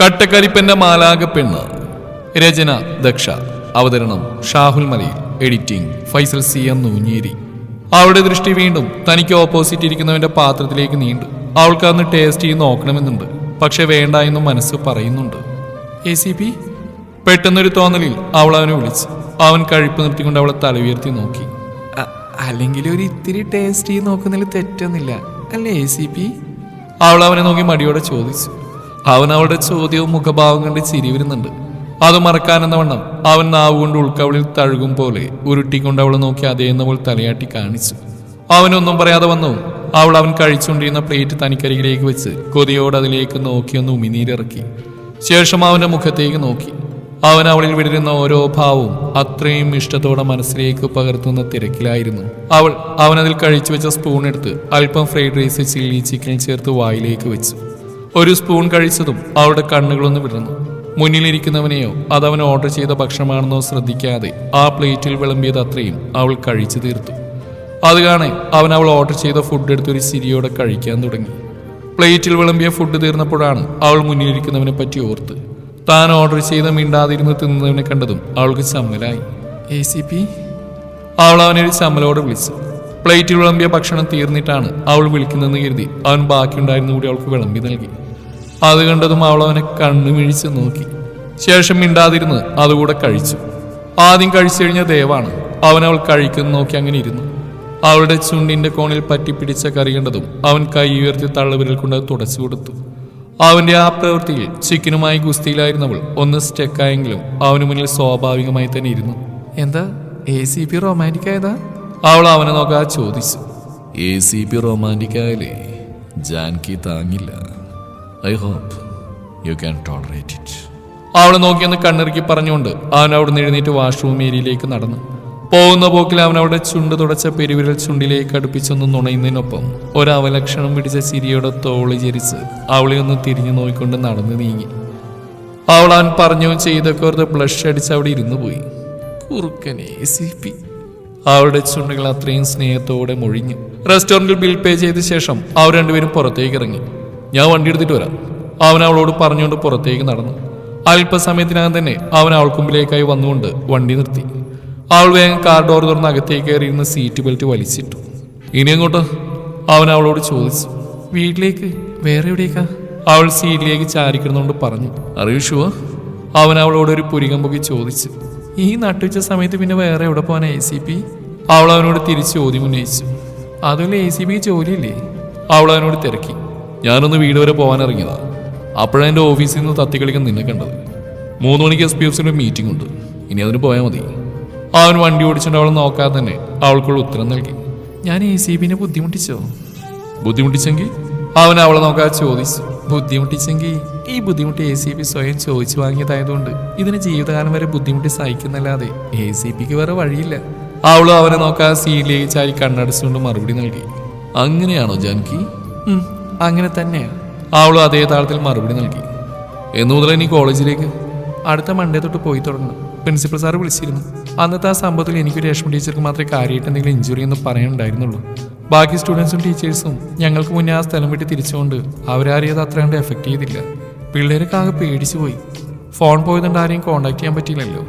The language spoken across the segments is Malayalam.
കട്ടക്കരിപ്പന്റെ മാലാക പെണ്ണ്. രചന ദക്ഷ. അവതരണം Shahul Malayil. Editing Faisal C M Noonjeri. അവളുടെ ദൃഷ്ടി വീണ്ടും തനിക്ക് ഓപ്പോസിറ്റ് ഇരിക്കുന്നവന്റെ പാത്രത്തിലേക്ക് നീണ്ടു. അവൾക്ക് അന്ന് ടേസ്റ്റ് ചെയ്ത് നോക്കണമെന്നുണ്ട്. പക്ഷെ വേണ്ട എന്ന് മനസ്സ് പറയുന്നുണ്ട്. A C P? പെട്ടെന്നൊരു തോന്നലിൽ അവൾ അവനെ വിളിച്ചു. അവൻ കഴിപ്പ് നിർത്തിക്കൊണ്ട് അവളെ തല ഉയർത്തി നോക്കി. അല്ലെങ്കിൽ ഒരു ഇത്തിരി ടേസ്റ്റ് ചെയ്ത് നോക്കുന്നതിൽ തെറ്റൊന്നുമില്ല. അല്ലേ എ സി പി? അവൾ അവനെ നോക്കി മടിയോടെ ചോദിച്ചു. അവൻ അവളുടെ ചോദ്യവും മുഖഭാവം കണ്ട് ചിരി വരുന്നുണ്ട് അത് മറക്കാനെന്ന വണ്ണം അവൻ നാവുകൊണ്ട് ഉൾക്കവളിൽ തഴുകും പോലെ ഉരുട്ടിക്കൊണ്ട് അവൾ നോക്കി അതേ തലയാട്ടി കാണിച്ചു. അവനൊന്നും പറയാതെ വന്നു. അവൾ അവൻ കഴിച്ചുകൊണ്ടിരുന്ന പ്ലേറ്റ് തനിക്കരികിലേക്ക് വെച്ച് കൊതിയോട് അതിലേക്ക് നോക്കി ഒന്ന് ഉമിനീരിറക്കി. ശേഷം അവന്റെ മുഖത്തേക്ക് നോക്കി. അവൻ അവളിൽ വിടരുന്ന ഓരോ ഭാവവും അത്രയും ഇഷ്ടത്തോടെ മനസ്സിലേക്ക് പകർത്തുന്ന തിരക്കിലായിരുന്നു. അവൾ അവനതിൽ കഴിച്ചു വെച്ച സ്പൂൺ എടുത്ത് അല്പം ഫ്രൈഡ് റൈസ് ചില്ലി ചിക്കൻ ചേർത്ത് വായിലേക്ക് വെച്ചു. ഒരു സ്പൂൺ കഴിച്ചതും അവളുടെ കണ്ണുകളൊന്ന് വിടർന്നു. മുന്നിലിരിക്കുന്നവനെയോ അതവൻ ഓർഡർ ചെയ്ത ഭക്ഷണമാണെന്നോ ശ്രദ്ധിക്കാതെ ആ പ്ലേറ്റിൽ വിളമ്പിയത് അത്രയും അവൾ കഴിച്ചു തീർത്തു. അത് കാണെ അവൻ അവൾ ഓർഡർ ചെയ്ത ഫുഡ് എടുത്തൊരു സിരിയോടെ കഴിക്കാൻ തുടങ്ങി. പ്ലേറ്റിൽ വിളമ്പിയ ഫുഡ് തീർന്നപ്പോഴാണ് അവൾ മുന്നിലിരിക്കുന്നവനെ പറ്റി ഓർത്ത്. താൻ ഓർഡർ ചെയ്ത മിണ്ടാതിരുന്ന് തിന്നവനെ കണ്ടതും അവൾക്ക് ചമ്മലായി. A C P? അവൾ അവനെ ഒരു ചമ്മലോടെ വിളിച്ചു. പ്ലേറ്റിൽ വിളമ്പിയ ഭക്ഷണം തീർന്നിട്ടാണ് അവൾ വിളിക്കുന്നതെന്ന് കരുതി അവൻ ബാക്കിയുണ്ടായിരുന്നു കൂടി അവൾക്ക് വിളമ്പി നൽകി. അത് കണ്ടതും അവൾ അവനെ കണ്ണു മിഴിച്ച് നോക്കി. ശേഷം മിണ്ടാതിരുന്ന് അതുകൂടെ കഴിച്ചു. ആദ്യം കഴിച്ചു കഴിഞ്ഞ ദേവാണ്. അവൻ അവൾ കഴിക്കുന്ന നോക്കി അങ്ങനെ ഇരുന്നു. അവളുടെ ചുണ്ടിന്റെ കോണിൽ പറ്റിപ്പിടിച്ച കറി കണ്ടതും അവൻ കൈ ഉയർത്തി തള്ളവിരൽ കൊണ്ട് തുടച്ചു കൊടുത്തു. അവന്റെ ആ പ്രവൃത്തിയിൽ ചിക്കനുമായി ഗുസ്തിയിലായിരുന്നവൾ ഒന്ന് സ്റ്റെക്കായെങ്കിലും അവന് മുന്നിൽ സ്വാഭാവികമായി തന്നെ ഇരുന്നു. എന്താ? എ സി പി റൊമാന്റിക് ആയതാ? അവൾ അവനെ നോക്കാതെ ചോദിച്ചു. എ സി പി റൊമാന്റിക് ആയാലേ Janki താങ്ങില്ല. I hope you can tolerate it അവളെ നോക്കിയെന്ന് കണ്ണിറുക്കി പറഞ്ഞുകൊണ്ട് അവൻ അവിടെ എഴുന്നേറ്റ് വാഷ്റൂം ഏരിയയിലേക്ക് നടന്നു. പോകുന്ന പോക്കിൽ അവൻ അവിടെ ചുണ്ട് തുടച്ച പെരുവിരൽ ചുണ്ടിലേക്ക് അടുപ്പിച്ചൊന്ന് നുണയുന്നതിനൊപ്പം ഒരവലക്ഷണം പിടിച്ച ചിരിയോടെ തോളി ചരിച്ച് അവളെ ഒന്ന് തിരിഞ്ഞു നോക്കിക്കൊണ്ട് നടന്നു നീങ്ങി. അവൾ അവൻ പറഞ്ഞു ചെയ്തൊക്കെ ഓർത്ത് ബ്ലഷ് അടിച്ച് അവിടെ ഇരുന്നു പോയി. കുറുക്കനെ സി പി. അവളുടെ ചുണ്ടുകൾ അത്രയും സ്നേഹത്തോടെ മൊഴിഞ്ഞു. റെസ്റ്റോറന്റിൽ ബിൽ പേ ചെയ്ത ശേഷം അവർ രണ്ടുപേരും പുറത്തേക്ക് ഇറങ്ങി. ഞാൻ വണ്ടി എടുത്തിട്ട് വരാം. അവൻ അവളോട് പറഞ്ഞുകൊണ്ട് പുറത്തേക്ക് നടന്നു. അല്പസമയത്തിനകം തന്നെ അവൻ അവൾക്ക് മുമ്പിലേക്കായി വന്നുകൊണ്ട് വണ്ടി നിർത്തി. അവൾ വേഗം കാർ ഡോർ തുറന്ന് അകത്തേക്ക് കയറിയിരുന്ന സീറ്റ് ബെൽറ്റ് വലിച്ചിട്ടു. ഇനി അങ്ങോട്ട് അവൻ അവളോട് ചോദിച്ചു. വീട്ടിലേക്ക്? വേറെ എവിടേക്കാ? അവൾ സീറ്റിലേക്ക് ചാരിക്കിടന്നുകൊണ്ട് പറഞ്ഞു. അറിയുഷുവോ അവൻ അവളോട് ഒരു പുരികം പൊക്കി ചോദിച്ചു. ഈ നട്ടുവച്ച സമയത്ത് പിന്നെ വേറെ എവിടെ പോകാൻ എ സി പി അവൾ അവനോട് തിരിച്ച് ചോദ്യം ഉന്നയിച്ചു. അതുപോലെ എ സി പി ജോലിയില്ലേ? അവൾ അവനോട് തിരക്കി. ഞാനൊന്ന് വീട് വരെ പോകാൻ ഇറങ്ങിയതാ അപ്പോഴാണ് എന്റെ ഓഫീസിൽ നിന്ന് തത്തിക്കളിക്കാൻ നിന്നെ കണ്ടത്. മൂന്ന് മണിക്ക് എസ് പി എഫ് സിയുടെ മീറ്റിംഗ് ഉണ്ട്. ഇനി അതിന് പോയാൽ മതി. അവൻ വണ്ടി ഓടിച്ചിട്ട് അവൾ നോക്കാതെ തന്നെ അവൾക്കുള്ള ഉത്തരം നൽകി. ഞാൻ എ സി ബിനെ ബുദ്ധിമുട്ടിച്ചോ? ബുദ്ധിമുട്ടിച്ചെങ്കിൽ? അവൻ അവളെ നോക്കാതെ ചോദിച്ചു. ബുദ്ധിമുട്ടിച്ചെങ്കിൽ ഈ ബുദ്ധിമുട്ട് എ സി പി സ്വയം ചോദിച്ചു വാങ്ങിയതായതുകൊണ്ട് ഇതിന് ജീവിതകാലം വരെ ബുദ്ധിമുട്ടി സഹിക്കുന്നല്ലാതെ എ സി പിക്ക് വേറെ വഴിയില്ല. അവളും അവനെ നോക്കാതെ സീലിലേക്ക് ചാരി കണ്ണടച്ചുകൊണ്ട് മറുപടി നൽകി. അങ്ങനെയാണോ ജാൻകി? അങ്ങനെ തന്നെയാണ് അവളും അതേ താളത്തിൽ മറുപടി നൽകി. എന്നു മുതൽ ഇനി കോളേജിലേക്ക്. അടുത്ത മൺഡേ തൊട്ട് പോയി തുടങ്ങണം. പ്രിൻസിപ്പൽ സാർ വിളിച്ചിരുന്നു. അന്നത്തെ ആ സംഭവത്തിൽ എനിക്ക് രേഷ്മ ടീച്ചർക്ക് മാത്രമേ കാര്യമായിട്ട് എന്തെങ്കിലും ഇഞ്ചുറി എന്ന് പറയാനുണ്ടായിരുന്നുള്ളൂ. ബാക്കി സ്റ്റുഡൻസും ടീച്ചേഴ്സും ഞങ്ങൾക്ക് മുന്നേ ആ സ്ഥലം വിട്ട് തിരിച്ചുകൊണ്ട് അവരാരെയത് അത് അത്ര കണ്ട് എഫക്റ്റ് ചെയ്തില്ല. പിള്ളേരൊക്കെ ആകെ പേടിച്ചു പോയി ഫോൺ പോയതുകൊണ്ട് ആരെയും കോണ്ടാക്ട് ചെയ്യാൻ പറ്റിയില്ലല്ലോ.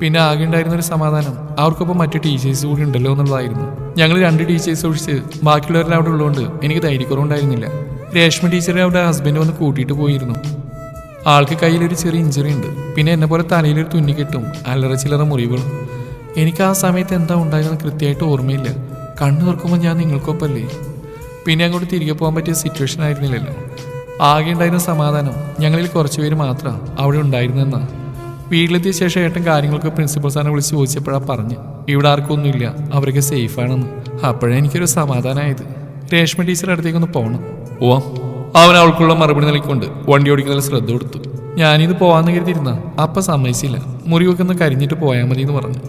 പിന്നെ ആകെ ഉണ്ടായിരുന്ന ഒരു സമാധാനം. അവർക്കൊപ്പം മറ്റു ടീച്ചേഴ്സ് കൂടി ഉണ്ടല്ലോ എന്നുള്ളതായിരുന്നു. ഞങ്ങൾ രണ്ട് ടീച്ചേഴ്സ് ഒഴിച്ച് ബാക്കിയുള്ളവരെല്ലാം അവിടെ ഉള്ളതുകൊണ്ട് എനിക്ക് ധൈര്യക്കുറവുണ്ടായിരുന്നില്ല രേഷ്മ ടീച്ചറെ അവിടെ ഹസ്ബൻഡ് വന്ന് കൂട്ടിയിട്ട് പോയിരുന്നു. ആൾക്ക് കയ്യിലൊരു ചെറിയ ഇഞ്ചറി ഉണ്ട്. പിന്നെ എന്നെ പോലെ തലയിലൊരു തുന്നിക്കെട്ടും അല്ലറ ചില്ലറ മുറിവുകളും. എനിക്ക് ആ സമയത്ത് എന്താ ഉണ്ടായതെന്ന് കൃത്യമായിട്ട് ഓർമ്മയില്ല. കണ്ണു തുറക്കുമ്പോൾ ഞാൻ നിങ്ങൾക്കൊപ്പമല്ലേ പിന്നെ അങ്ങോട്ട് തിരികെ പോകാൻ പറ്റിയ സിറ്റുവേഷൻ ആയിരുന്നില്ലല്ലോ. ആകെ ഉണ്ടായിരുന്ന സമാധാനം ഞങ്ങളിൽ കുറച്ചുപേര് മാത്രം അവിടെ ഉണ്ടായിരുന്നെന്നാ. വീട്ടിലെത്തിയ ശേഷം ഏട്ടൻ കാര്യങ്ങളൊക്കെ പ്രിൻസിപ്പൽ സാറിനെ വിളിച്ച് ചോദിച്ചപ്പോഴാണ് പറഞ്ഞു. ഇവിടെ ആർക്കൊന്നുമില്ല അവരൊക്കെ സേഫാണെന്ന് അപ്പോഴേ എനിക്കൊരു സമാധാനമായത് രേഷ്മ ടീച്ചറുടെ അടുത്തേക്കൊന്ന് പോകണം ഓ അവൻ അവൾക്കുള്ള മറുപടി നൽകിക്കൊണ്ട് വണ്ടി ഓടിക്കുന്നതിൽ ശ്രദ്ധ കൊടുത്തു. ഞാനിത് പോവാന്ന് കരുതിയിരുന്ന അപ്പൊ സമ്മതിച്ചില്ല. മുറിവൊക്കെ ഒന്ന് കരിഞ്ഞിട്ട് പോയാൽ മതി എന്ന് പറഞ്ഞു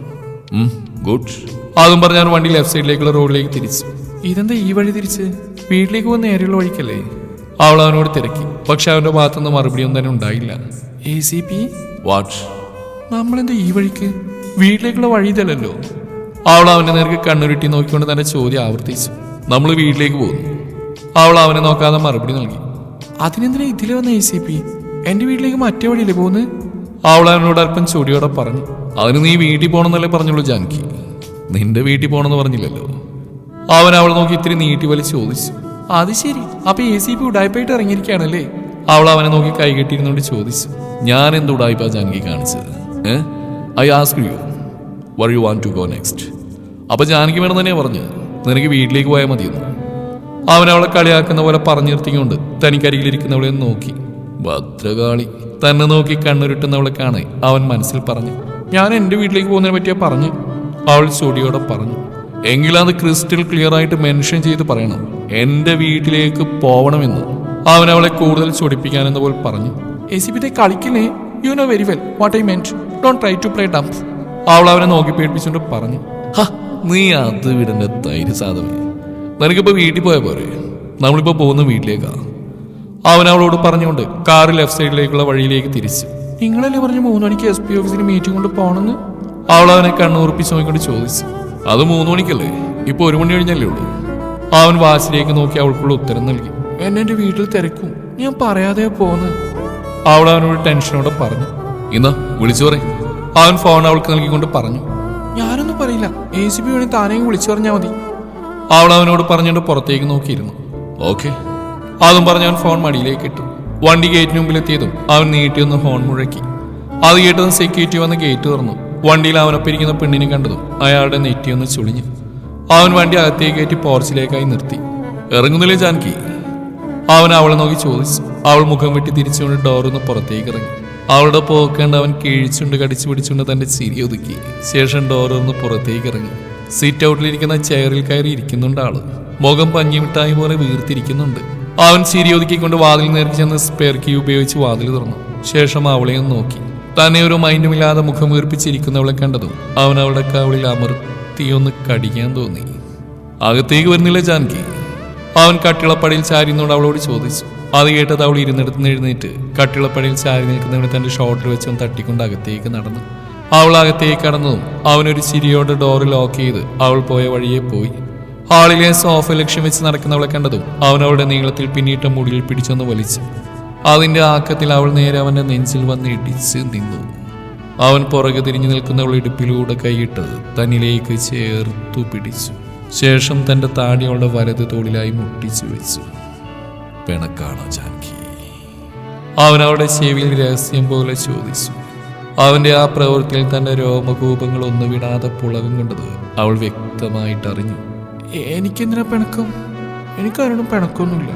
ഗുഡ് അതും പറഞ്ഞ വണ്ടി ലെഫ്റ്റ് സൈഡിലേക്കുള്ള റോഡിലേക്ക് തിരിച്ചു. ഇതെന്താ ഈ വഴി തിരിച്ച്? വീട്ടിലേക്ക് പോകുന്ന നേരെയുള്ള വഴിക്കല്ലേ? അവൾ അവനോട് തിരക്കി. പക്ഷെ അവന്റെ ഭാഗത്തുനിന്ന് മറുപടിയൊന്നും തന്നെ ഉണ്ടായില്ല. A C P? വാട്ട് നമ്മളെന്താ ഈ വഴിക്ക്? വീട്ടിലേക്കുള്ള വഴി ഇതല്ലല്ലോ. അവൾ അവന്റെ നേർക്ക് കണ്ണുരുട്ടി നോക്കിക്കൊണ്ട് തന്നെ ചോദ്യം ആവർത്തിച്ചു. നമ്മൾ വീട്ടിലേക്ക് പോകുന്നു. അവൾ അവനെ നോക്കാതെ മറുപടി നൽകി. അതിനെന്തിനാ ഇതിലെ വന്ന എ സി പി? എന്റെ വീട്ടിലേക്ക് മറ്റേ വഴിയില്ലേ പോകുന്നത്? അവൾ അവനോട് അല്പം ചൊടിയോടെ പറഞ്ഞു അതിന് നീ വീട്ടിൽ പോകണമെന്നല്ലേ പറഞ്ഞുള്ളൂ ജാൻകി. നിന്റെ വീട്ടിൽ പോകണമെന്ന് പറഞ്ഞില്ലല്ലോ. അവൻ അവൾ നോക്കി ഇത്തിരി നീട്ടി വലിച്ചു ചോദിച്ചു. അത് ശരി. അപ്പൊ എ സി പി ഉടായ്പായിട്ട് ഇറങ്ങിയിരിക്കുകയാണല്ലേ? അവൾ അവനെ നോക്കി കൈ കെട്ടിയിരുന്നോണ്ട് ചോദിച്ചു. ഞാൻ എന്ത് ഉടായ്പ ജാനകി കാണിച്ചത്? I ask you where you want to go next അപ്പൊ ജാനകി വേണം തന്നെയാ പറഞ്ഞു നിനക്ക് വീട്ടിലേക്ക് പോയാൽ മതിയെന്ന്. അവൻ അവളെ കളിയാക്കുന്ന പോലെ പറഞ്ഞു നിർത്തിക്കൊണ്ട് തനിക്കരികിലിരിക്കുന്നവളെ നോക്കി. ഭദ്രകാളി. തന്നെ നോക്കി കണ്ണുരുട്ടുന്നവളെ കാണേ അവൻ മനസ്സിൽ പറഞ്ഞു. ഞാൻ എന്റെ വീട്ടിലേക്ക് പോകുന്നതിനെ പറ്റിയാ പറഞ്ഞു അവൾ ചൊടിയോടെ പറഞ്ഞു. എങ്കിലത് ക്രിസ്റ്റൽ ക്ലിയർ ആയിട്ട് മെൻഷൻ ചെയ്ത് പറയണം. എന്റെ വീട്ടിലേക്ക് പോവണമെന്ന് അവൻ അവളെ കൂടുതൽ ചൊടിപ്പിക്കാനെന്ന പോലെ പറഞ്ഞു. എസിബിതെ കളിക്കില്ലേ? You know very well what I meant don't try to play dumbs അവൾ അവനെ നോക്കി പേടിപ്പിച്ചുകൊണ്ട് പറഞ്ഞു. "ഹ, നീ അത് വിടന്റെ തൈര് സാധമേ നിനക്കിപ്പോ വീട്ടിൽ പോയാ പോരെ? നമ്മളിപ്പോൾ പോകുന്ന വീട്ടിലേക്കാ. അവൻ അവളോട് പറഞ്ഞുകൊണ്ട് കാറിൽ ലെഫ്റ്റ് സൈഡിലേക്കുള്ള വഴിയിലേക്ക് തിരിച്ചു. നിങ്ങളല്ലേ പറഞ്ഞു മൂന്ന് മണിക്ക് എസ് പി ഓഫീസിൽ മീറ്റിംഗ് കൊണ്ട് പോകണമെന്ന് അവൾ അവനെ കണ്ണുറപ്പിച്ച് നോക്കിക്കൊണ്ട് ചോദിച്ചു. അത് മൂന്ന് മണിക്കല്ലേ? ഇപ്പൊ ഒരു മണി കഴിഞ്ഞല്ലേ ഉള്ളൂ. അവൻ വാസിലേക്ക് നോക്കി അവൾക്കുള്ള ഉത്തരം നൽകി. എന്നെ എന്റെ വീട്ടിൽ തിരക്കും. ഞാൻ പറയാതെ പോന്ന് അവൾ അവനോട് ടെൻഷനോടെ പറഞ്ഞു. ഇന്നാ വിളിച്ചു പറയും. അവൻ ഫോൺ അവൾക്ക് നൽകിക്കൊണ്ട് പറഞ്ഞു. ഞാനൊന്നും പറയില്ല. എ സി പി വേണി താനേ വിളിച്ചു പറഞ്ഞാൽ മതി. അവൾ അവനോട് പറഞ്ഞുകൊണ്ട് പുറത്തേക്ക് നോക്കിയിരുന്നു. ഓക്കെ. അതും പറഞ്ഞ് അവൻ ഫോൺ മടിയിലേക്ക് ഇട്ടു. വണ്ടി ഗേറ്റിന് മുമ്പിലെത്തിയതും അവൻ നീട്ടി ഒന്ന് ഹോൺ മുഴക്കി. അത് കേട്ടതും സെക്യൂരിറ്റി വന്ന് ഗേറ്റ് തുറന്നു. വണ്ടിയിൽ അവനൊപ്പം ഇരിക്കുന്ന പെണ്ണിനെ കണ്ടതും അയാളുടെ നെറ്റിയൊന്ന് ചുളിഞ്ഞു. അവൻ വണ്ടി അകത്തേക്ക് കയറ്റി പോർച്ചിലേക്കായി നിർത്തി. ഇറങ്ങുന്നില്ലേ ജാൻകി? അവൻ അവളെ നോക്കി ചോദിച്ചു. അവൾ മുഖം വെട്ടി തിരിച്ചുകൊണ്ട് ഡോറിന്ന് പുറത്തേക്ക് ഇറങ്ങി. അവളുടെ പോക്കേണ്ട അവൻ കിഴിച്ചുകൊണ്ട് കടിച്ചു പിടിച്ചുകൊണ്ട് തന്റെ ചിരി ഒതുക്കി. ശേഷം ഡോറിന്ന് പുറത്തേക്ക് ഇറങ്ങി. സീറ്റ് ഔട്ടിലിരിക്കുന്ന ചെയറിൽ കയറി ഇരിക്കുന്നുണ്ട് ആൾ. മുഖം പഞ്ഞിമിട്ടായി പോലെ വീർത്തിരിക്കുന്നുണ്ട്. അവൻ ചിരി ഒതുക്കിക്കൊണ്ട് വാതിൽ നേരിട്ട് ചെന്ന് സ്പെയർ കീ ഉപയോഗിച്ച് വാതിൽ തുറന്നു. ശേഷം അവളെയും നോക്കി. തന്നെ ഒരു മൈൻഡുമില്ലാതെ മുഖം വീർപ്പിച്ചിരിക്കുന്നവളെ കണ്ടതും അവൻ അവളുടെ കവളിൽ അമർത്തിയൊന്ന് കടിക്കാൻ തോന്നി. അകത്തേക്ക് വരുന്നില്ല ജാൻകി. അവൻ കട്ടിളപ്പടിയിൽ ചാരിന്നോട് അവളോട് ചോദിച്ചു. അത് കേട്ടത് അവൾ ഇരുന്നിടത്ത് എഴുന്നേറ്റ് കട്ടിളപ്പടിയിൽ ചാരി നിൽക്കുന്നവനെ തന്റെ ഷോട്ടിൽ വെച്ചൊന്ന് തട്ടിക്കൊണ്ട് അകത്തേക്ക് നടന്നു. അവൾ അകത്തേക്ക് കടന്നതും അവനൊരു ചിരിയോടെ ഡോറ് ലോക്ക് ചെയ്ത് അവൾ പോയ വഴിയെ പോയി. ഹാളിലെ സോഫ ലക്ഷ്യം വെച്ച് നടക്കുന്നവളെ കണ്ടതും അവൻ അവളുടെ നീളത്തിൽ പിന്നീട്ട മുടിയിൽ പിടിച്ചൊന്ന് വലിച്ചു. അതിന്റെ ആക്കത്തിൽ അവൾ നേരെ അവന്റെ നെഞ്ചിൽ വന്ന് ഇടിച്ച് നിന്നു. അവൻ പുറകെ തിരിഞ്ഞു നിൽക്കുന്നവൾ ഇടുപ്പിലൂടെ കൈയിട്ട് തന്നിലേക്ക് ചേർത്തു പിടിച്ചു. ശേഷം തന്റെ താടി അവളുടെ വലത് തോളിലായി മുട്ടിച്ചു വെച്ചു. പിണക്കാണോ ജാൻകി? അവൻ അവളുടെ ചെവിയിൽ രഹസ്യം പോലെ ചോദിച്ചു. അവന്റെ ആ പ്രവൃത്തിയിൽ തന്റെ രോമകൂപങ്ങൾ ഒന്നു വിടാതെ പുളകം കൊണ്ടത് അവൾ വ്യക്തമായിട്ട് അറിഞ്ഞു. എനിക്കെന്തിനാ പിണക്കം? എനിക്കാരോടും പിണക്കൊന്നുമില്ല.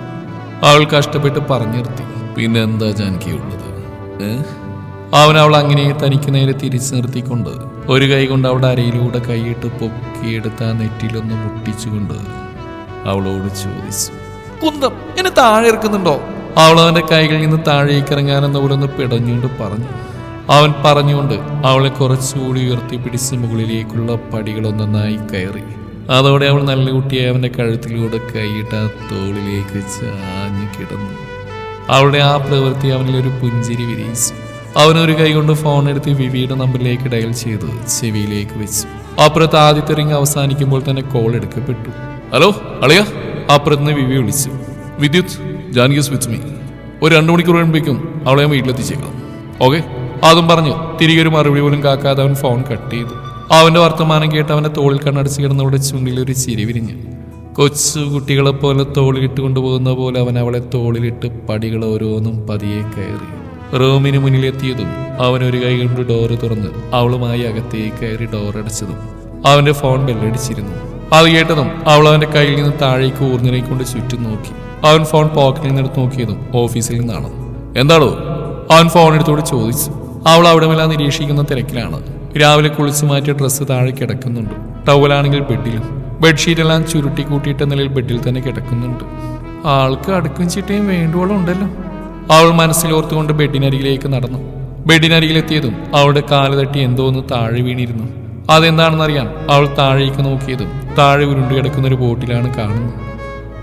അവൾ കഷ്ടപ്പെട്ട് പറഞ്ഞു നിർത്തി പിന്നെ ജാനകി ഉള്ളത്? ഏ? അവൻ അവൾ അങ്ങനെ തനിക്ക് നേരെ തിരിച്ചു നിർത്തിക്കൊണ്ട് ഒരു കൈ കൊണ്ട് അവളുടെ അരയിലൂടെ കൈയിട്ട് പൊക്കിയെടുത്ത നെറ്റിലൊന്ന് മുട്ടിച്ചുകൊണ്ട് അവളോട് ചോദിച്ചു കുന്തം എന്നെ താഴെ ഇറക്കുന്നുണ്ടോ? അവൾ അവന്റെ കൈകളിൽ നിന്ന് താഴേക്ക് ഇറങ്ങാനെന്ന പോലെ ഒന്ന് പിടഞ്ഞുകൊണ്ട് പറഞ്ഞു. അവൻ പറഞ്ഞുകൊണ്ട് അവളെ കുറച്ചുകൂടി ഉയർത്തി പിടിച്ച് മുകളിലേക്കുള്ള പടികളൊന്നൊന്നായി കയറി. അതോടെ അവൾ നല്ല കുട്ടിയായി അവന്റെ കഴുത്തിലൂടെ കൈയിട്ട് ആ തോളിലേക്ക് ചാഞ്ഞു കിടന്നു. അവളുടെ ആ പ്രവൃത്തി അവനിൽ ഒരു പുഞ്ചിരി വിരിയിച്ചു. അവനൊരു കൈ കൊണ്ട് ഫോൺ എടുത്ത് വിവിയുടെ നമ്പറിലേക്ക് ഡയൽ ചെയ്ത് ചെവിയിലേക്ക് വെച്ചു. അപ്പുറത്ത് ആദ്യത്തെ റിങ് അവസാനിക്കുമ്പോൾ തന്നെ കോൾ എടുക്കപ്പെട്ടു. ഹലോ അളിയ? അപ്പുറത്ത് വിവി വിളിച്ചു. വിദ്യുത് ജാനകിസ് വിത്ത് മീ ഒരു രണ്ടു മണിക്കൂർ കഴിയുമ്പോഴേക്കും അവളെ ഞാൻ വീട്ടിലെത്തിച്ചേക്കാം. ഓക്കെ അതും പറഞ്ഞു തിരികെ ഒരു മറുപടി പോലും കാക്കാതെ അവൻ ഫോൺ കട്ട് ചെയ്തു. അവന്റെ വർത്തമാനം കേട്ട് അവന്റെ തോളിൽ കണ്ണടച്ച് കിടന്നവളുടെ ചുണ്ടിൽ ഒരു ചിരി വിരിഞ്ഞു. കൊച്ചു കുട്ടികളെ പോലെ തോളിലിട്ട് കൊണ്ടുപോകുന്ന പോലെ അവൻ അവളെ തോളിലിട്ട് പടികൾ ഓരോന്നും പതിയെ കയറി. റൂമിന് മുന്നിലെത്തിയതും അവൻ ഒരു കൈ കൊണ്ട് ഡോറ് തുറന്ന് അവളുമായി അകത്തേക്ക് കയറി ഡോർ അടച്ചതും അവന്റെ ഫോൺ ബെല്ലടിച്ചിരുന്നു അത് കേട്ടതും അവൾ അവന്റെ കയ്യിൽ നിന്ന് താഴേക്ക് ഊർന്നിനെക്കൊണ്ട് ചുറ്റും നോക്കി. അവൻ ഫോൺ പോക്കറ്റിൽ നിന്ന് എടുത്ത് നോക്കിയതും ഓഫീസിൽ നിന്നാണ്. എന്താണോ അവൻ ഫോൺ എടുത്തോട് ചോദിച്ചു. അവൾ അവിടെമെല്ലാം നിരീക്ഷിക്കുന്ന തിരക്കിലാണ്. രാവിലെ കുളിച്ചു മാറ്റിയ ഡ്രസ്സ് താഴെ കിടക്കുന്നുണ്ട്. ടവലാണെങ്കിൽ ബെഡിലും ബെഡ്ഷീറ്റ് എല്ലാം ചുരുട്ടി കൂട്ടിയിട്ട നിലയിൽ ബെഡിൽ തന്നെ കിടക്കുന്നുണ്ട്. ആൾക്ക് അടുക്കും ചിട്ടയും വേണ്ടുവോളം ഉണ്ടല്ലോ. അവൾ മനസ്സിലോർത്തുകൊണ്ട് ബെഡിനരികിലേക്ക് നടന്നു. ബെഡിനരികിലെത്തിയതും അവളുടെ കാൽ തട്ടി എന്തോ ഒന്ന് താഴെ വീണിരുന്നു. അതെന്താണെന്നറിയാൻ അവൾ താഴേക്ക് നോക്കിയതും താഴെ ഉരുണ്ടു കിടക്കുന്ന ഒരു ബോട്ടിലാണ് കാണുന്നത്.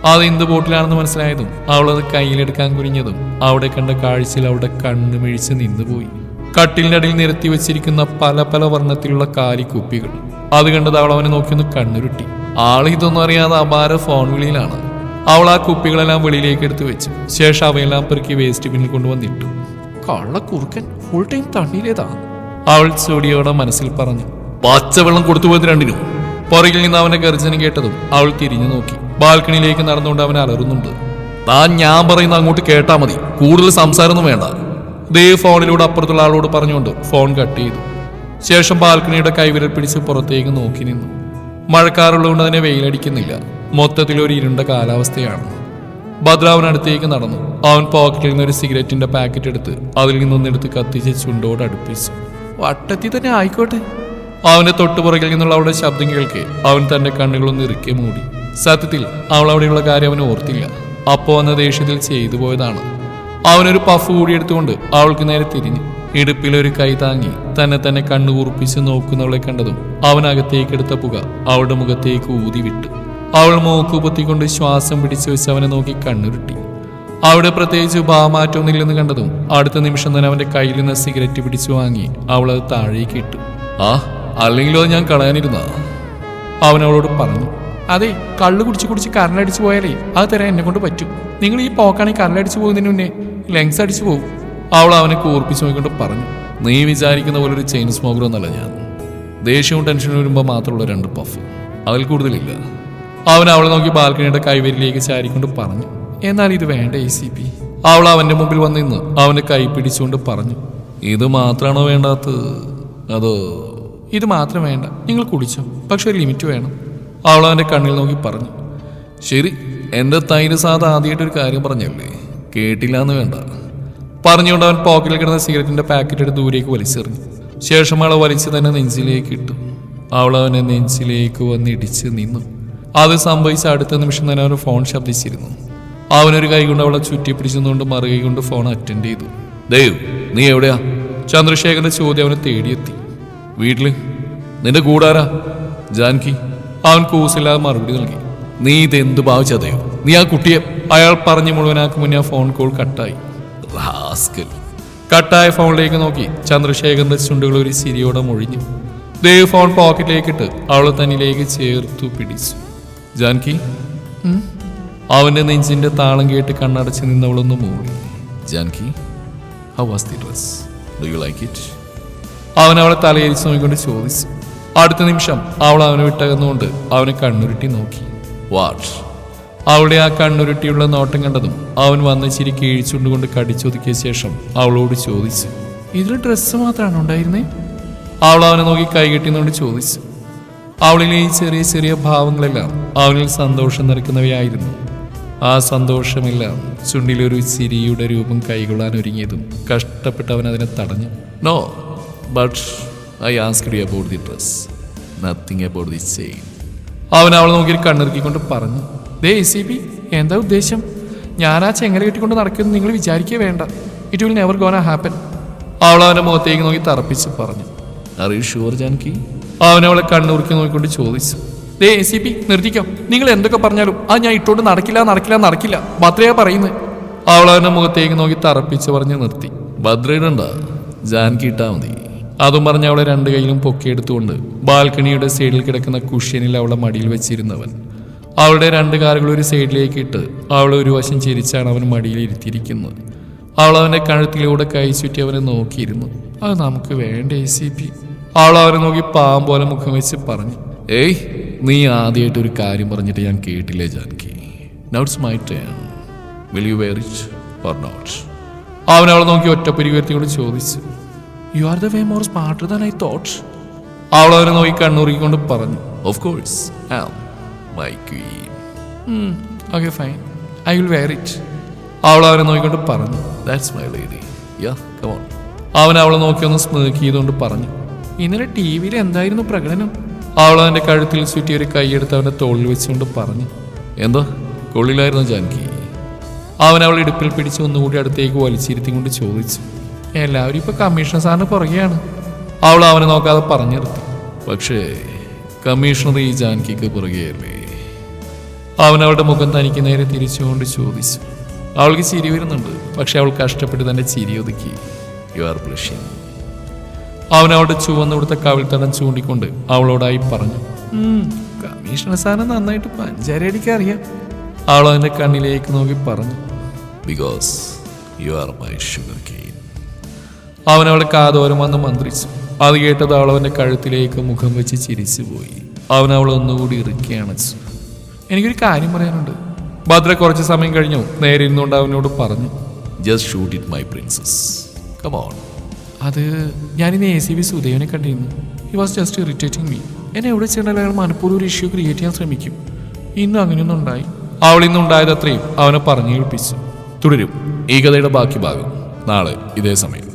അത് എന്ത് ബോട്ടിലാണെന്ന് മനസ്സിലായതും അവൾ അത് കയ്യിലെടുക്കാൻ കുനിഞ്ഞതും അവിടെ കണ്ട കാഴ്ചയിൽ അവളുടെ കണ്ണ് മിഴിച്ച് നിന്നുപോയി. കട്ടിലിന്റെ അടിയിൽ നിരത്തി വെച്ചിരിക്കുന്ന പല പല വർണത്തിലുള്ള കാലിക്കുപ്പികൾ. അത് കണ്ടത് അവൾ അവനെ നോക്കിയൊന്ന് കണ്ണുരുട്ടി. ആൾ ഇതൊന്നും അറിയാതെ അപാര ഫോൺ വിളിയിലാണ്. അവൾ ആ കുപ്പികളെല്ലാം വെളിയിലേക്ക് എടുത്തു വെച്ചു. ശേഷം അവയെല്ലാം പെറുക്കി വേസ്റ്റ് ബിന്നിൽ കൊണ്ടുവന്നിട്ടു. കള്ള കുറുക്കൻ ഫുൾ ടൈം തണ്ണീരേതാ അവൾ ചൊടിയോടെ മനസ്സിൽ പറഞ്ഞു പച്ചവെള്ളം കൊടുത്തു പോയത് രണ്ടിനും. പുറകിൽ നിന്ന് അവന്റെ ഗർജനം കേട്ടതും അവൾ തിരിഞ്ഞു നോക്കി. ബാൽക്കണിയിലേക്ക് നടന്നുകൊണ്ട് അവൻ അലറുന്നുണ്ട്. താൻ ഞാൻ പറയുന്ന അങ്ങോട്ട് കേട്ടാ മതി. കൂടുതൽ സംസാരമൊന്നും വേണ്ട. ദേ ഫോണിലൂടെ അപ്പുറത്തുള്ള ആളോട് പറഞ്ഞുകൊണ്ട് ഫോൺ കട്ട് ചെയ്തു. ശേഷം ബാൽക്കണിയുടെ കൈവിരൽ പിടിച്ച് പുറത്തേക്ക് നോക്കി നിന്നു. മഴക്കാറുള്ളതുകൊണ്ട് അതിനെ വെയിലടിക്കുന്നില്ല. മൊത്തത്തിൽ ഒരു ഇരുണ്ട കാലാവസ്ഥയാണ്. ഭദ്രാവൻ അടുത്തേക്ക് നടന്നു. അവൻ പോക്കറ്റിൽ നിന്ന് ഒരു സിഗരറ്റിന്റെ പാക്കറ്റ് എടുത്ത് അതിൽ നിന്നൊന്നെടുത്ത് കത്തിച്ച് ചുണ്ടോട് അടുപ്പിച്ചു. വട്ടത്തിൽ തന്നെ ആയിക്കോട്ടെ. അവന്റെ തൊട്ടുപുറകിൽ നിന്നുള്ള അവളുടെ ശബ്ദം കേൾക്കെ അവൻ തന്റെ കണ്ണുകളൊന്ന് ഇറുക്കി മൂടി. സത്യത്തിൽ അവൾ അവിടെയുള്ള കാര്യം അവന് ഓർത്തില്ല. അപ്പോ വന്ന ദേഷ്യത്തിൽ ചെയ്തു പോയതാണ്. അവനൊരു പഫ് കൂടി എടുത്തുകൊണ്ട് അവൾക്ക് നേരെ തിരിഞ്ഞു ഇടുപ്പിലൊരു കൈ താങ്ങി തന്നെ തന്നെ കണ്ണു കുറിപ്പിച്ച് നോക്കുന്നവളെ കണ്ടതും അവനകത്തേക്കെടുത്ത പുക അവളുടെ മുഖത്തേക്ക് ഊതി വിട്ടു അവൾ മൂക്ക് പൊത്തിക്കൊണ്ട് ശ്വാസം പിടിച്ചു വെച്ച് അവനെ നോക്കി കണ്ണുരുട്ടി. അവിടെ പ്രത്യേകിച്ച് ഭാവമാറ്റമൊന്നുമില്ലെന്ന് കണ്ടതും അടുത്ത നിമിഷം തന്നെ അവന്റെ കയ്യിൽ നിന്ന് സിഗരറ്റ് പിടിച്ചു വാങ്ങി അവൾ അത് താഴേക്ക് ഇട്ടു. ആ അല്ലെങ്കിലും അത് ഞാൻ കളയാനിരുന്ന? അവൻ അവളോട് പറഞ്ഞു അതെ കള്ളു കുടിച്ച് കുടിച്ച് കരലടിച്ചു പോയാലേ അത് തരാൻ എന്നെ കൊണ്ട് പറ്റും. നിങ്ങൾ ഈ പോക്കാണെങ്കിൽ കരലടിച്ചു പോകുന്നതിന് മുന്നേ ലെങ്സ് അടിച്ചു പോകും. അവൾ അവനെ കൂർപ്പിച്ചു നോക്കിക്കൊണ്ട് പറഞ്ഞു നീ വിചാരിക്കുന്ന പോലെ ഒരു ചെയിൻ സ്മോക്കർ ഒന്നല്ല ഞാൻ. ദേഷ്യവും ടെൻഷനും വരുമ്പോൾ മാത്രമുള്ള രണ്ട് പഫ്. അതിൽ കൂടുതലില്ല. അവൻ അവളെ നോക്കി ബാൽക്കണിയുടെ കൈവരിലേക്ക് ചാരിക്കൊണ്ട് പറഞ്ഞു എന്നാൽ ഇത് വേണ്ട എ സി പി അവൾ അവന്റെ മുമ്പിൽ വന്ന് നിന്ന് അവന്റെ കൈ പിടിച്ചുകൊണ്ട് പറഞ്ഞു ഇത് മാത്രമാണോ വേണ്ടാത്തത്? അതോ ഇത് മാത്രം വേണ്ട നിങ്ങൾ കുടിച്ചോ പക്ഷെ ഒരു ലിമിറ്റ് വേണം. അവൾ അവന്റെ കണ്ണിൽ നോക്കി പറഞ്ഞു ശരി എന്റെ തൈര് സാധ ആദ്യമായിട്ട് ഒരു കാര്യം പറഞ്ഞല്ലേ? കേട്ടില്ല എന്ന് വേണ്ട. പറഞ്ഞുകൊണ്ട് അവൻ പോക്കറ്റിൽ കിടന്ന സിഗരറ്റിന്റെ പാക്കറ്റ് എടുത്ത് ദൂരേക്ക് വലിച്ചെറിഞ്ഞു. ശേഷം അവളെ വലിച്ചു തന്നെ നെഞ്ചിലേക്ക് ഇട്ടു. അവൾ അവനെ നെഞ്ചിലേക്ക് വന്ന് ഇടിച്ച് നിന്നു. അത് സംഭവിച്ച അടുത്ത നിമിഷം തന്നെ അവൻ ഫോൺ ശബ്ദിച്ചിരുന്നു. അവനൊരു കൈ കൊണ്ട് അവളെ ചുറ്റി പിടിച്ചുകൊണ്ട് മറുകൈ കൊണ്ട് ഫോൺ അറ്റൻഡ് ചെയ്തു. ദേവ് നീ എവിടെയാ? ചന്ദ്രശേഖരന്റെ ചോദ്യം അവനെ തേടിയെത്തി. വീട്ടിൽ? നിന്റെ കൂടാരാ? ജാൻകി? അവൻ കൂസില്ലാതെ മറുപടി നൽകി. നീ ഇതെന്ത് ദേവ്? നീ ആ കുട്ടിയെ അയാൾ പറഞ്ഞു മുഴുവനാക്ക് മുന്നേ ആ ഫോൺ കോൾ കട്ടായി. കട്ടായ ഫോണിലേക്ക് നോക്കി ചന്ദ്രശേഖരന്റെ ചുണ്ടുകൾ ഒരു ചിരിയോടെ മൊഴിഞ്ഞു. ദേവ് ഫോൺ പോക്കറ്റിലേക്കിട്ട് അവളെ തന്നിലേക്ക് ചേർത്തു പിടിച്ചു. ജാൻകി? അവന്റെ നെഞ്ചിന്റെ താളം കേട്ട് കണ്ണടച്ച് നിന്നവളൊന്ന് മൂടി. Janki how was the dress do you like it അവൻ അവളെ തലയിരിച്ച് നോക്കിക്കൊണ്ട് ചോദിച്ചു. അടുത്ത നിമിഷം അവൾ അവനെ വിട്ടകന്നുകൊണ്ട് അവനെ കണ്ണുരുട്ടി നോക്കി. വാട്ട് അവളുടെ ആ കണ്ണുരുട്ടിയുള്ള നോട്ടം കണ്ടതും അവൻ വന്ന ചിരി കീഴ്ച്ചുണ്ടുകൊണ്ട് കടിച്ചൊതുക്കിയ ശേഷം അവളോട് ചോദിച്ചു ഇതിൽ ഡ്രസ്സ് മാത്രമാണ് ഉണ്ടായിരുന്നേ? അവൾ അവനെ നോക്കി കൈകെട്ടിന്നുകൊണ്ട് ചോദിച്ചു അവളിലെ ഈ ചെറിയ ചെറിയ ഭാവങ്ങളെല്ലാം അവനിൽ സന്തോഷം നിറയ്ക്കുന്നവയായിരുന്നു. ആ സന്തോഷമെല്ലാം ചുണ്ടിലൊരു ചിരിയുടെ രൂപം കൈകൊള്ളാൻ ഒരുങ്ങിയതും കഷ്ടപ്പെട്ട് അവൻ അതിനെ തടഞ്ഞു. No but I asked you about the dress nothing about the chain അവൻ അവൾ നോക്കി കണ്ണിറുക്കിക്കൊണ്ട് പറഞ്ഞു ദേ സി പി എന്താ ഉദ്ദേശം? ഞാൻ ആ ചെങ്ങല കെട്ടിക്കൊണ്ട് നടക്കുമെന്ന് നിങ്ങൾ വിചാരിക്കേ വേണ്ട. It will never gonna happen അവൾ അവന്റെ മുഖത്തേക്ക് നോക്കി തറപ്പിച്ച് പറഞ്ഞു അറിയൂ ഷുവർ ജാനകി അവൻ അവളെ കണ്ണുറുക്കി നോക്കിക്കൊണ്ട് ചോദിച്ചു. ദേ എ സി പി നിർത്തിക്കോ. നിങ്ങൾ എന്തൊക്കെ പറഞ്ഞാലും ആ ഞാൻ ഇട്ടോണ്ട് നടക്കില്ല നടക്കില്ല നടക്കില്ല. ഭദ്രയാ പറയുന്നത് അവൾ അവന്റെ മുഖത്തേക്ക് നോക്കി തറപ്പിച്ച് പറഞ്ഞ് നിർത്തി. ഭദ്രയിടണ്ട ജാൻകി ഇട്ടാ മതി. അതും പറഞ്ഞ് അവളെ രണ്ട് കൈയിലും പൊക്കിയെടുത്തുകൊണ്ട് ബാൽക്കണിയുടെ സൈഡിൽ കിടക്കുന്ന കുഷ്യനിൽ അവളെ മടിയിൽ വെച്ചിരുന്നവൻ. അവളുടെ രണ്ട് കാലുകൾ ഒരു സൈഡിലേക്ക് ഇട്ട് അവളെ ഒരു വശം ചിരിച്ചാണ് അവൻ മടിയിൽ ഇരുത്തിയിരിക്കുന്നത്. അവൾ അവന്റെ കഴുത്തിലൂടെ കൈ ചുറ്റി അവനെ നോക്കിയിരുന്നു. അത് നമുക്ക് വേണ്ട എ സി പി? അവൾ അവനെ നോക്കി പാവം പോലെ മുഖം വെച്ച് പറഞ്ഞു ഏയ് നീ ആദ്യമായിട്ട് ഒരു കാര്യം പറഞ്ഞിട്ട് ഞാൻ കേട്ടില്ലേ Janki? Now it's my turn will you wear it or not അവൻ അവളെ നോക്കി ഒറ്റപ്പരി ചോദിച്ചു you are the way more smarter than I thought അവൾ അവനെ നോക്കി കണ്ണുറുക്കിക്കൊണ്ട് പറഞ്ഞു of course my queen okay fine I will wear it അവൾ അവനെ നോക്കിക്കൊണ്ട് പറഞ്ഞു that's my lady yeah come on അവൻ അവളെ നോക്കി ഒന്ന് സ്മേക്ക് ചെയ്തുകൊണ്ട് പറഞ്ഞു ഇന്നലെ ടി വിയിൽ എന്തായിരുന്നു പ്രകടനം? അവൾ അവന്റെ കഴുത്തിൽ ചുറ്റി ഒരു കൈയെടുത്ത് അവന്റെ തോളിൽ വെച്ചുകൊണ്ട് പറഞ്ഞു എന്തോ കൊള്ളിലായിരുന്നു ജാൻകി? അവൻ അവൾ ഇടുപ്പിൽ പിടിച്ച് ഒന്നുകൂടി അടുത്തേക്ക് വലിച്ചിരുത്തി കൊണ്ട് ചോദിച്ചു എല്ലാവരും ഇപ്പൊ കമ്മീഷണർ സാറിന് പുറകെയാണ്. അവൾ അവനെ നോക്കാതെ പറഞ്ഞു നിർത്തി പക്ഷേ കമ്മീഷണർ ഈ ജാൻകിക്ക് പുറകെയല്ലേ? അവൻ അവളുടെ മുഖം തനിക്ക് നേരെ തിരിച്ചുകൊണ്ട് ചോദിച്ചു അവൾക്ക് ചിരി വരുന്നുണ്ട് പക്ഷെ അവൾ കഷ്ടപ്പെട്ട് തന്നെ ചിരി ഒതുക്കി. യു ആർ ബ്ലഷിംഗ് അവൻ അവളുടെ ചുവന്ന കൊടുത്ത കവിൾത്തടം ചൂണ്ടിക്കൊണ്ട് അവളോടായി പറഞ്ഞു "ഉം, കമ്മീഷണർ സാറിന് നന്നായിട്ട് പഞ്ചാര അടിക്കാൻ അറിയാം. അവൾ അവന്റെ കണ്ണിലേക്ക് നോക്കി പറഞ്ഞു because you are my sugar cane അവൻ അവളെ കാതോരം വന്ന് മന്ത്രിച്ചു. അത് കേട്ടത് അവൾ അവന്റെ കഴുത്തിലേക്ക് മുഖം വെച്ച് ചിരിച്ചു പോയി അവൻ അവളെ ഒന്നുകൂടി ഇറുക്കി അണച്ചു. എനിക്കൊരു കാര്യം പറയാനുണ്ട്. ഭദ്ര കുറച്ച് സമയം കഴിഞ്ഞു. നേരെ ഇരുന്നുകൊണ്ട് അവനോട് പറഞ്ഞു just shoot it my princess come on അത് ഞാനിന്ന് എ സി ബി സുദേവനെ കണ്ടിരുന്നു. He was just irritating me എന്നെ എവിടെ ചെന്നാൽ അയാൾ മനഃപൂർവം ഒരു ഇഷ്യൂ ക്രിയേറ്റ് ചെയ്യാൻ ശ്രമിക്കും. ഇന്നും അങ്ങനെയൊന്നും ഉണ്ടായി. അവൾ ഇന്നുണ്ടായത് അത്രയും അവനെ പറഞ്ഞു കേൾപ്പിച്ചു തുടരും. ഈ കഥയുടെ ബാക്കി ഭാഗം. നാളെ ഇതേ സമയം.